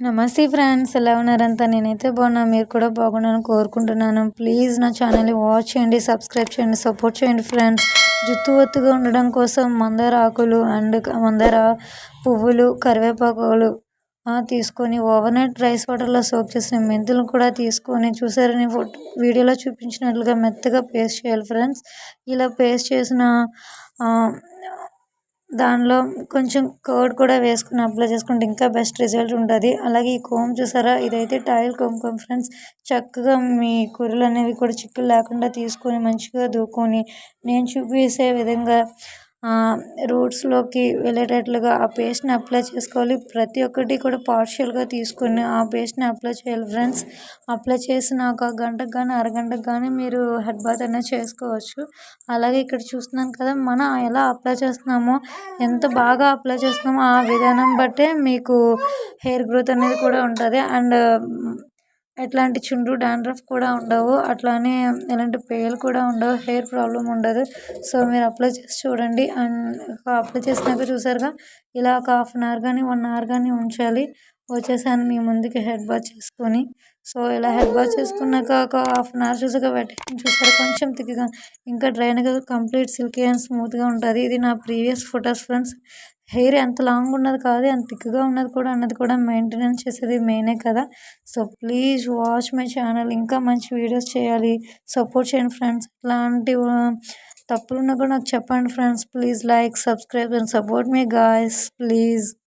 నమస్తే ఫ్రెండ్స్ ఎలా ఉన్నారంతా నేనైతే బాగున్నా మీరు కూడా బాగున్నాను కోరుకుంటున్నాను. ప్లీజ్ నా ఛానల్ని వాచ్ చేయండి సబ్స్క్రైబ్ చేయండి సపోర్ట్ చేయండి ఫ్రెండ్స్. జుత్తు ఒత్తుగా ఉండడం కోసం మందార ఆకులు అండ్ మందార పువ్వులు కరివేపాకులు తీసుకొని ఓవర్ నైట్ రైస్ వాటర్లో సోక్ చేసిన మెంతులు కూడా తీసుకొని చూసారని ఫోటో వీడియోలో చూపించినట్లుగా మెత్తగా పేస్ట్ చేయాలి ఫ్రెండ్స్. ఇలా పేస్ట్ చేసిన దానిలో కొంచెం కర్డ్ కూడా వేసుకుని అప్లై చేసుకుంటే ఇంకా బెస్ట్ రిజల్ట్ ఉంటుంది. అలాగే ఈ కోమ్ చూసారా? ఇదైతే టాయిల్ కోమ్ కోమ్ ఫ్రెండ్స్. చక్కగా మీ కూరలు అనేవి కూడా చిక్కులు లేకుండా తీసుకొని మంచిగా దూకొని నేను చూపించే విధంగా రూట్స్లోకి వెళ్ళేటట్లుగా ఆ పేస్ట్ని అప్లై చేసుకోవాలి. ప్రతి ఒక్కటి కూడా పార్షియల్గా తీసుకుని ఆ పేస్ట్ని అప్లై చేయాలి ఫ్రెండ్స్ అప్లై చేసినాక గంటకు కానీ అరగంటకు కానీ మీరు హెడ్ బాత్ అనేది చేసుకోవచ్చు. అలాగే ఇక్కడ చూస్తున్నాను కదా మనం ఎలా అప్లై చేస్తున్నామో ఎంత బాగా అప్లై చేస్తున్నామో ఆ విధానం బట్టే మీకు హెయిర్ గ్రోత్ అనేది కూడా ఉంటుంది. అండ్ ఎట్లాంటి చుండ్రు డాండ్రఫ్ కూడా ఉండవు. అట్లానే ఎలాంటి పేలు కూడా ఉండవు. హెయిర్ ప్రాబ్లం ఉండదు. సో మీరు అప్లై చేసి చూడండి. అండ్ అప్లై చేసినాక చూసారుగా ఇలా ఒక హాఫ్ అన్ అవర్ కానీ వన్ అవర్ కానీ ఉంచాలి. వచ్చేసాను మీ ముందుకి హెడ్ బాత్ చేసుకొని. సో ఇలా హెడ్ బాత్ చేసుకున్నాక ఒక హాఫ్ అన్ అవర్ చూసాక పెట్టేసి చూసారు. కొంచెం థిక్గా ఇంకా డ్రైన్గా కంప్లీట్ సిల్కీ అండ్ స్మూత్గా ఉంటుంది. ఇది నా ప్రీవియస్ ఫొటోస్ ఫ్రెండ్స్. హెయిర్ ఎంత లాంగ్ ఉన్నది కాదు ఎంత థిక్గా ఉన్నది కూడా అన్నది కూడా మెయింటెనెన్స్ చేసేది మెయినే కదా. So please watch my channel. ఇంకా మంచి వీడియోస్ చేయాలి. సపోర్ట్ చేయండి ఫ్రెండ్స్. ఇలాంటి తప్పులు ఉన్నా కూడా నాకు చెప్పండి friends. Please like subscribe and support me guys. Please.